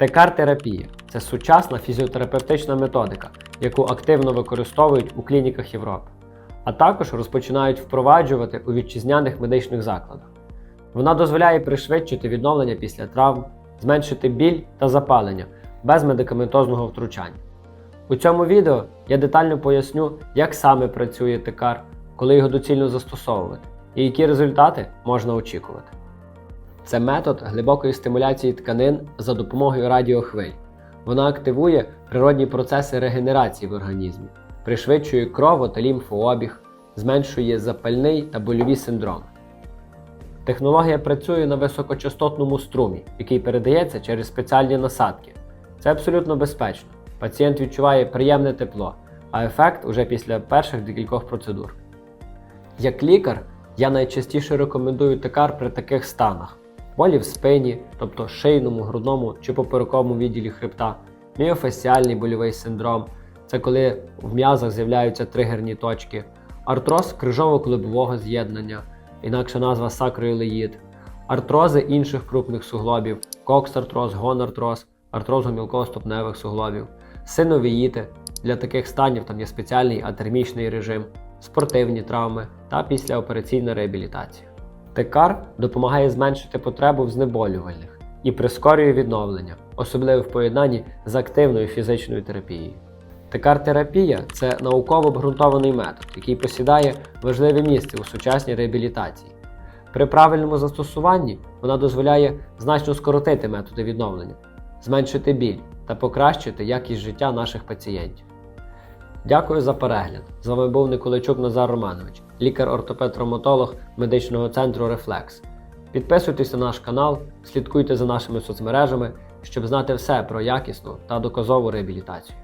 ТКАР-терапія це сучасна фізіотерапевтична методика, яку активно використовують у клініках Європи, а також розпочинають впроваджувати у вітчизняних медичних закладах. Вона дозволяє пришвидшити відновлення після травм, зменшити біль та запалення без медикаментозного втручання. У цьому відео я детально поясню, як саме працює ТКАР, коли його доцільно застосовувати, і які результати можна очікувати. Це метод глибокої стимуляції тканин за допомогою радіохвиль. Вона активує природні процеси регенерації в організмі, пришвидшує крово та лімфообіг, зменшує запальний та больові синдроми. Технологія працює на високочастотному струмі, який передається через спеціальні насадки. Це абсолютно безпечно. Пацієнт відчуває приємне тепло, а ефект уже після перших декількох процедур. Як лікар, я найчастіше рекомендую текар при таких станах: болі в спині, тобто шийному, грудному чи поперековому відділі хребта, міофасціальний больовий синдром це коли в м'язах з'являються тригерні точки, артроз крижово-клубового з'єднання, інакша назва сакроілеїд, артрози інших крупних суглобів, коксартроз, гонартроз, артроз гомілково-ступневих суглобів, синовіїти. Для таких станів там є спеціальний атермічний режим, спортивні травми та післяопераційна реабілітація. Текар допомагає зменшити потребу в знеболювальних і прискорює відновлення, особливо в поєднанні з активною фізичною терапією. Текар-терапія це науково обґрунтований метод, який посідає важливе місце у сучасній реабілітації. При правильному застосуванні вона дозволяє значно скоротити методи відновлення, зменшити біль та покращити якість життя наших пацієнтів. Дякую за перегляд. З вами був Николайчук Назар Романович, лікар-ортопед-травматолог медичного центру Рефлекс. Підписуйтесь на наш канал, слідкуйте за нашими соцмережами, щоб знати все про якісну та доказову реабілітацію.